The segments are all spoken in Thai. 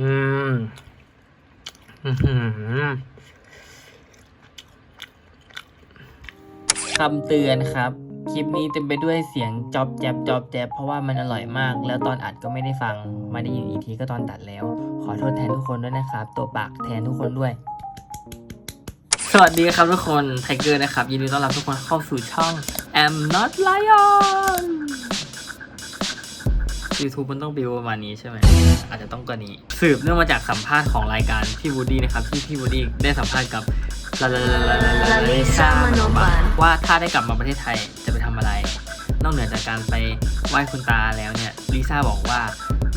อืม คำเตือนครับ คลิปนี้เต็มไปด้วยเสียงจอบแจบจอบแจบเพราะว่ามันอร่อยมาก แล้วตอนอัดก็ไม่ได้ฟัง มาได้ยินอีกทีก็ตอนตัดแล้ว ขอโทษแทนทุกคนด้วยนะครับ ตัวปากแทนทุกคนด้วย สวัสดีครับทุกคนไทเกอร์นะครับ ยินดีต้อนรับทุกคนเข้าสู่ช่อง am not lion YouTube มันต้องบิวประมาณนี้ใช่ไหมอาจจะต้องกว่านี้ สืบเนื่องมาจากสัมภาษณ์ของรายการพี่วูดดี้นะครับที่พี่วูดดี้ได้สัมภาษณ์กับลาลาลาลาลาลาลิซามโนบาว่าถ้าได้กลับมาประเทศไทยจะไปทำอะไร นอกเหนือจากการไปไหว้คุณตาแล้วเนี่ยลิซ่าบอกว่า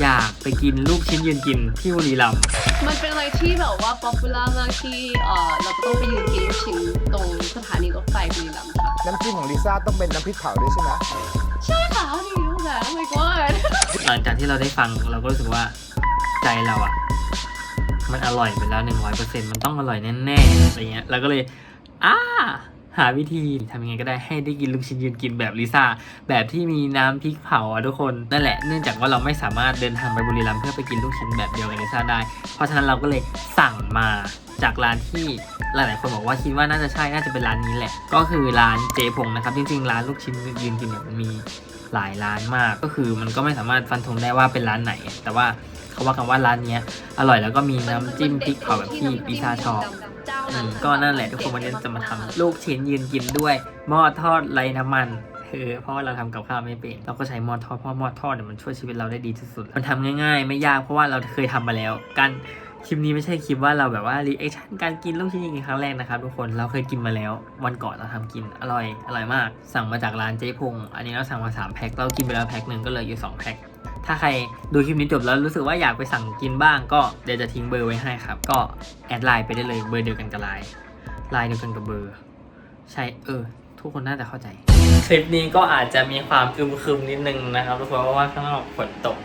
อยากไปกินลูกชิ้นยืนกินที่บุรีรัมย์มันเป็นอะไรที่แบบว่าป๊อปปูล่ามากที่เออเราจะต้องไปยืนกินลูกชิ้นตรงสถานีรถไฟบุรีรัมย์ค่ะน้ำจิ้มของลิซ่าต้องเป็นน้ำพริกเผาด้วยใช่ไหมใช่ค่ะนี่ แล้ว oh my god หลังจากที่เราได้ฟังเราก็รู้สึกว่าใจเราอะมันอร่อยไปแล้วหนึ่งร้อยเปอร์เซ็นต์มันต้องอร่อยแน่ๆอะไรเงี้ยเราก็เลยอ้าหาวิธีทำยังไงก็ได้ให้ได้กินลูกชิ้นยืนกินแบบลิซ่าแบบที่มีน้ำพริกเผาอะทุกคนนั่นแหละเนื่องจากว่าเราไม่สามารถเดินทางไปบุรีรัมย์เพื่อไปกินลูกชิ้นแบบเดียวกับลิซ่าได้ เพราะฉะนั้นเราก็เลยสั่งมาจากร้านที่ หลายๆคนบอกว่าคิดว่าน่าจะใช่น่าจะเป็นร้านนี้แหละ ก็คือร้านเจพงนะครับจริงๆร้านลูกชิ้นยืนกินเนี่ยมันมีหลายร้านมากก็คือมันก็ไม่สามารถฟันธงได้ว่าเป็นร้านไหน แต่ว่าเขาว่ากันว่าร้านเนี้ยอร่อยแล้วก็มีน้ำจิ้มพริกเผาแบบที่พิซซ่าชอบอืมก็นั่นแหละทุกคนวันนี้จะมาทำลูกชิ้นยืนกินด้วยหม้อทอดไร้น้ำมันคือเพราะว่าเราทำกับข้าวไม่เป็น เราก็ใช้หม้อทอดเพราะหม้อทอดเนี่ยมันช่วยชีวิตเราได้ดีที่สุด มันทำง่ายๆ ไม่ยากเพราะว่าเราเคยทำมาแล้ว การ คลิปนี้ไม่ใช่คลิปว่าเราแบบว่ารีแอคชั่นการกินลูกชิ้นยืนกินครั้งแรกนะครับทุกคนเราเคยกินมาแล้ววันก่อนเราทำกินอร่อยอร่อยมาก สั่งมาจากร้านเจ๊พงอันนี้เราสั่งมาสามแพ็คเรากินไปแล้วแพ็คหนึ่งก็เหลยอยู่สองแพ็คถ้าใครดูคลิปนี้จบแล้วรู้สึกว่าอยากไปสั่งกินบ้างก็เดี๋ยวจะทิ้งเบอร์ไว้ให้ครับ ก็แอดไลน์ไปได้เลยเบอร์เดียวกันกับไลน์ไลน์เดียวกันกับเบอร์ ใช่เออ ทุกคนน่าจะเข้าใจ คลิปนี้ก็อาจจะมีความอึมครึมนิดนึงนะครับทุกคนเพราะว่าข้างนอกฝนตก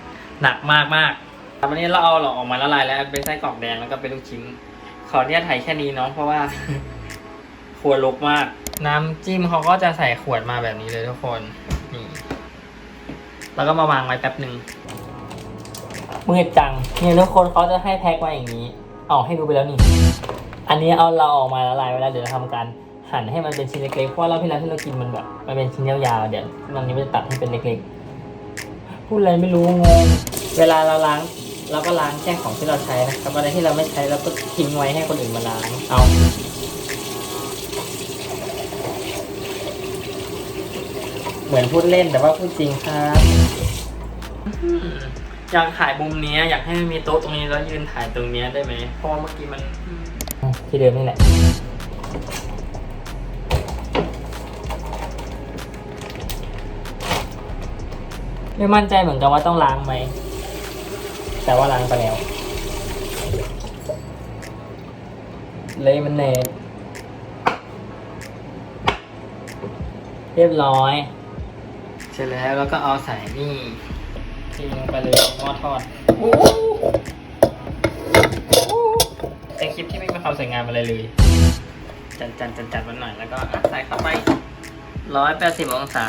หนักมากมากๆ วันนี้เราเอาหลอกออกมาละลายแล้วเป็นไส้กรอกแดงแล้วก็เป็นลูกชิ้น ขอเนี่ยถ่ายแค่นี้เนาะเพราะว่าขวดลกมาก น้ำจิ้มเขาก็จะใส่ขวดมาแบบนี้เลยทุกคนนี่แล้วก็มาวางไว้แป๊บหนึ่งมืดจังเนี่ยทุกคนเขาจะให้แพ็คมาอย่างนี้เอาให้ดูไปแล้วนี่ อันนี้เอาเราออกมาละลายไว้แล้วเดี๋ยวเราทำการหั่นให้มันเป็นชิ้นเล็กๆเพราะว่ารอบที่แล้วที่เรากินมันแบบมันเป็นชิ้นยาวๆเดี๋ยววันนี้มันจะตัดให้เป็นเล็กๆพูดอะไรไม่รู้งงเวลาเราล้าง เราก็ล้างแค่ของที่เราใช้นะครับอะไรที่เราไม่ใช้เราก็ทิ้งไว้ให้คนอื่นมาล้างเอาเหมือนพูดเล่นแต่ว่าพูดจริงครับอยากถ่ายมุมเนี้ยอยากให้มันมีโต๊ะตรงนี้แล้วยืนถ่ายตรงเนี้ยได้ไหมเพราะว่าเมื่อกี้มันที่เดิมนี่แหละไม่มั่นใจเหมือนกันว่าต้องล้างไหม แต่ว่าล้างไปแล้ว เลยมันเนตเรียบร้อย เสร็จแล้วแล้วก็เอาใส่นี่ทิ้งลงไปเลยหม้อทอดเป็นคลิปที่ไม่มีความสวยงามอะไรเลย จัดจัดจัดจัดมันหน่อยแล้วก็อะใส่เข้าไปร้อยแปดสิบองศา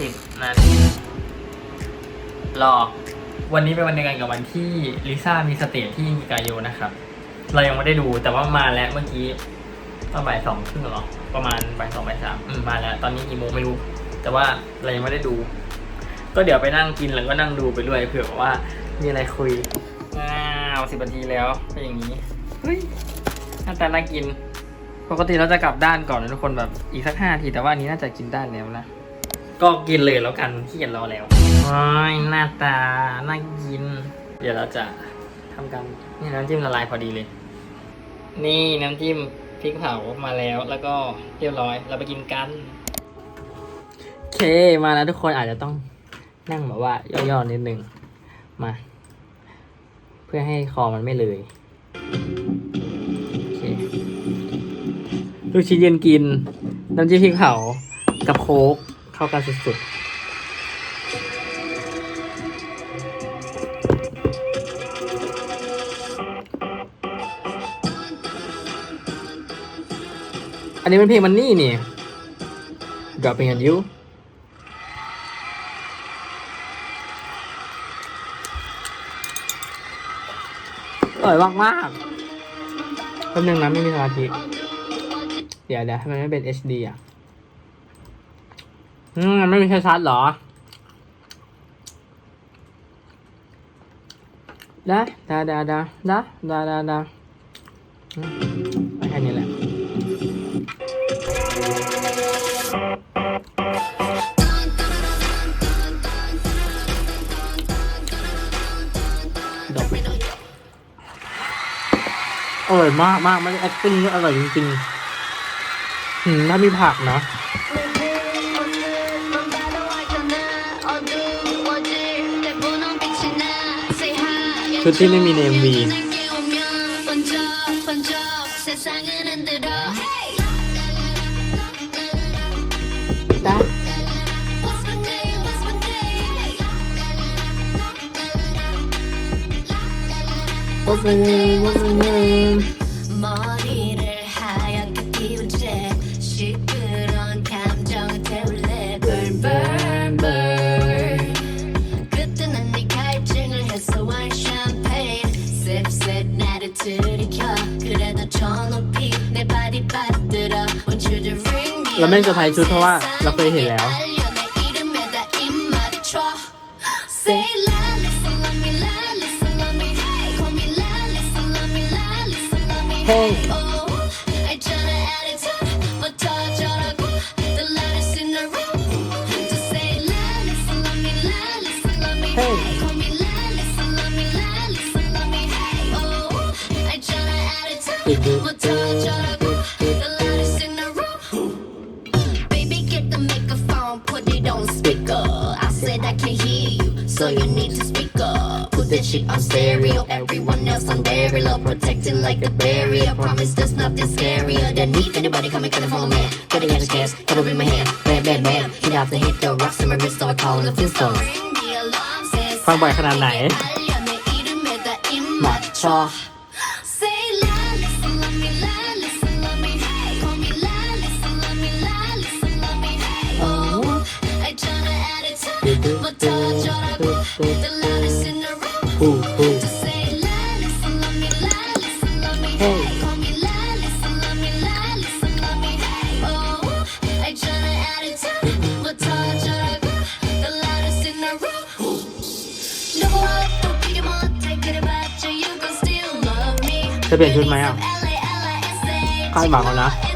สิบนาทีรอ วันนี้เป็นวันเดียวกันกับวันที่ลิซ่ามีสเตจที่มิกาโยนะครับ เรายังไม่ได้ดูแต่ว่ามาแล้วเมื่อกี้ตอนบ่ายสองครึ่งหรอ ประมาณบ่ายสองบ่ายสามมาแล้ว ตอนนี้กี่โมงไม่รู้ แต่ว่าเรายังไม่ได้ดู ก็เดี๋ยวไปนั่งกินแล้วก็นั่งดูไปด้วยเผื่อว่ามีอะไรคุยอ้าวสิบนาทีแล้วเป็นอย่างนี้เฮ้ยหน้าตาน่ากิน ปกติเราจะกลับด้านก่อนนะทุกคนแบบอีกสักห้าทีแต่ว่านนี้น่าจะกินได้แล้วนะ ก็กินเลยแล้วกันที่เกียจรอแล้วโอ้ยหน้าตาน่ากิน เดี๋ยวเราจะทำกันนี่น้ำจิ้มละลายพอดีเลย นี่น้ำจิ้มพริกเผามาแล้วแล้วก็เรียบร้อย เราไปกินกันโอเคมาแล้วทุกคนอาจจะต้องนั่งแบบว่าย่อๆนิดนึงมา เพื่อให้คอมันไม่เลยโอเคลูกชิ้นเย็นกิน น้ำจิ้มพริกเผากับโค้ก เข้ากันสุดๆ อันนี้เป็นเพลงมันนี่นี่ Dropping on you อร่อยมากมากแป๊บนึงนะไม่มีสมาธิเดี๋ยวเดี๋ยวทำไมไม่เป็น HD อะ อืมไม่มีใช้ชัดเหรอได้ได้ได้ได้ได้ได้ได้ได้อืมไปแค่นี้แหละ ดอกอร่อยมากมากไม่ได้ acting อร่อยจริงๆหืมถ้ามีผักนะ ชุดที่ไม่มีใน MV ได้ What's my name? What's my name? เราไม่เซอร์ไพรส์ชุดเพราะว่าเราเคยเห็นแล้ว shit on stereo. Everyone else on very low, protected like a barrier. Promise there's nothing scarier than me. If anybody coming, couldn't follow man. Got a hand of chance, got a in my hand. Bam, bam, bam. Hit off the hit, the rocks in my wrist, so oh, I call them the Flintstones. ฟังบ่อยขนาดไหนมาชอ Oh. จะเปลี่ยนชุดไหมอะคาดหวังเขานะ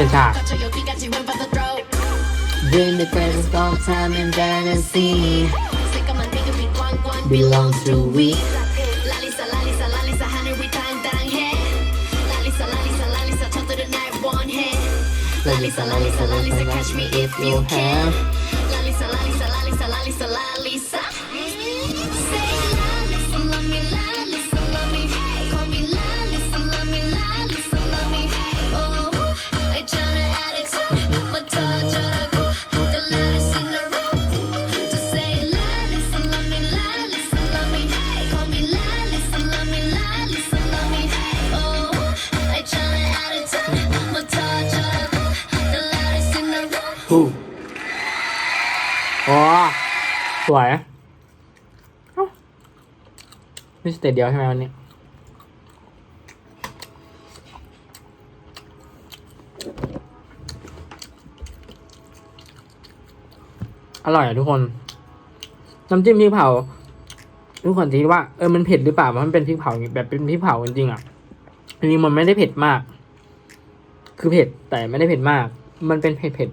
检查。Dream the greatest all time in fantasy. Belong to we. Lalisa, Lalisa, Lalisa, catch me if you can. Lalisa, Lalisa, Lalisa, Lalisa, Lalisa. อ๋อ สวยเอ้ามีสเตจเดียวใช่ไหมวันนี้ อร่อยอะทุกคน น้ำจิ้มพริกเผา ทุกคนคิดว่าเออมันเผ็ดหรือเปล่า มันเป็นพริกเผาแบบเป็นพริกเผาจริงๆอะอันนี้มันไม่ได้เผ็ดมาก คือเผ็ดแต่ไม่ได้เผ็ดมาก มันเป็นเผ็ดเผ็ด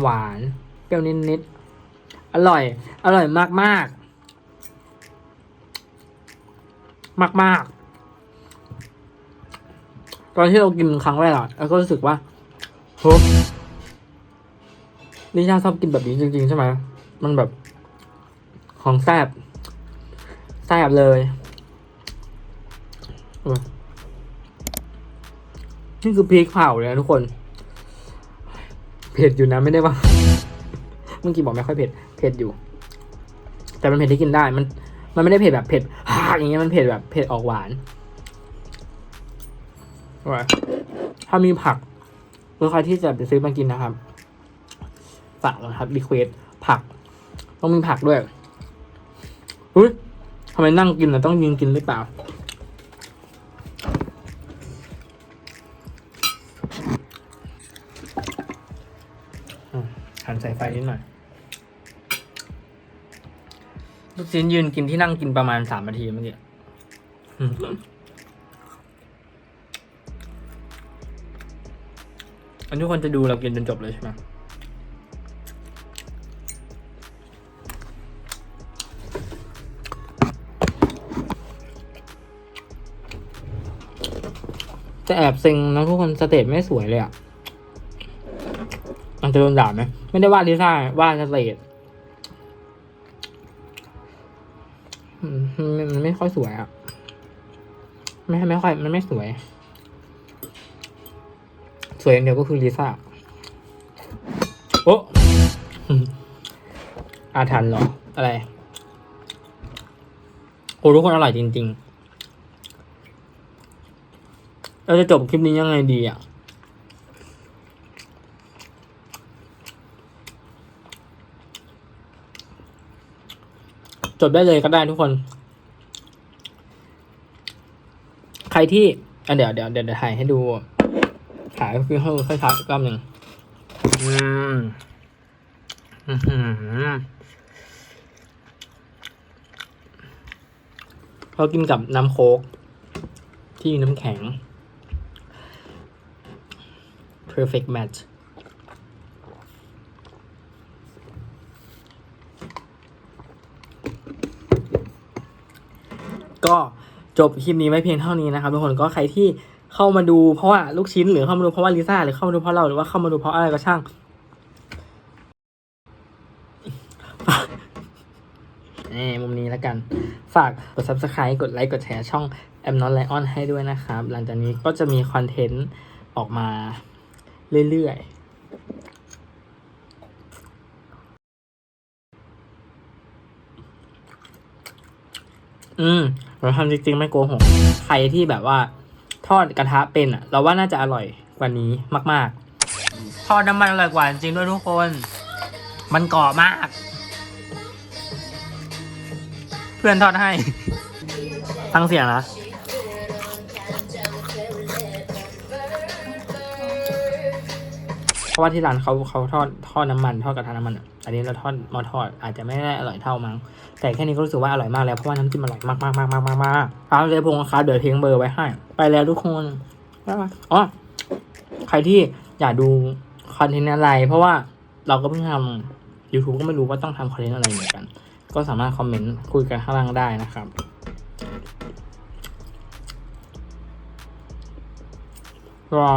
หวานเปรี้ยวนิดๆ อร่อย อร่อยมากมากมากมากๆตอนที่เรากินครั้งแรกอะเราก็รู้สึกว่าโหนิชาชอบกินแบบนี้จริงๆใช่ไหม มันแบบ ของแซบแซบเลยนี่คือพริกเผาเลยนะทุกคน เผ็ดอยู่นะไม่ได้ว่าเมื่อกี้บอกไม่ค่อยเผ็ดเผ็ดอยู่ แต่มันเผ็ดที่กินได้มัน มันไม่ได้เผ็ดแบบเผ็ดฮาอย่างเงี้ยมันเผ็ดแบบเผ็ดออกหวานร่อยถ้ามีผักเพื่อใครที่จะไปซื้อมากินนะครับฝากนะครับรีเควสผัก ต้องมีผักด้วยอุ้ยทำไมนั่งกินนะต้องยืนกินหรือเปล่า นิดหน่อย ลูกชิ้นยืนกินที่นั่งกินประมาณสามนาทีเมื่อกี้อันทุกคนจะดูเรากินจนจบเลยใช่ไหมจะแอบเซ็งนะทุกคนสเตจไม่สวยเลยอะ มันจะโดนด่าไหมไม่ได้ว่าลิซ่าว่าเตจอืมมันไม่ค่อยสวยอะ ไม่ไม่ค่อย มันไม่สวย สวยอย่างเดียวก็คือลิซ่า โอ้อาถรรพ์เหรอ อะไร โอ้ทุกคนอร่อยจริง ๆ เราจะจบคลิปนี้ยังไงดีอะ จบได้เลยก็ได้ทุกคน ใครที่อะเดี๋ยวเดี๋ยวเดี๋ยวถ่ายให้ดูถ่ายก็คือให้ค่อยๆอีกรอบหนึ่งอืมอื้อหือเรากินกับน้ำโค้กที่น้ำแข็ง perfect match ก็จบคลิปนี้ไว้เพียงเท่านี้นะครับทุกคนก็ใครที่เข้ามาดูเพราะว่าลูกชิ้นหรือเข้ามาดูเพราะว่าลิซ่าหรือเข้ามาดูเพราะเราหรือว่าเข้ามาดูเพราะอะไรก็ช่างนี่มุมนี้แล้วกัน ฝากกด subscribe กดไลค์กดแชร์ช่อง a m n o t Lion ให้ด้วยนะครับ หลังจากนี้ก็จะมีคอนเทนต์ออกมาเรื่อยๆ อืม เราทำจริงๆไม่โกหกใครที่แบบว่า ทอดกระทะเป็นอะ เราว่าน่าจะอร่อยกว่านี้มาก ๆ ทอดน้ำมันอร่อยกว่าจริงๆด้วยทุกคน มันกรอบมาก เพื่อนทอดให้ฟังเสียงนะเพราะว่าที่ร้านเขาเขาทอดทอดน้ำมันทอดกระทะน้ำมันอะ อันนี้เราทอดมอทอดอาจจะไม่ได้อร่อยเท่ามั้ง แต่แค่นี้ก็รู้สึกว่าอร่อยมากแล้วเพราะว่าน้ำจิ้มอร่อยมากมากมากมากมากมากครับเลยพงครับเดี๋ยวทิ้งเบอร์ไว้ให้ ไปแล้วทุกคนบ๊ายบายอ๋อใครที่อยากดูคอนเทนต์อะไร เพราะว่าเราก็เพิ่งทำ YouTube ก็ไม่รู้ว่าต้องทำคอนเทนต์อะไรเหมือนกัน ก็สามารถคอมเมนต์คุยกันข้างล่างได้นะครับรอ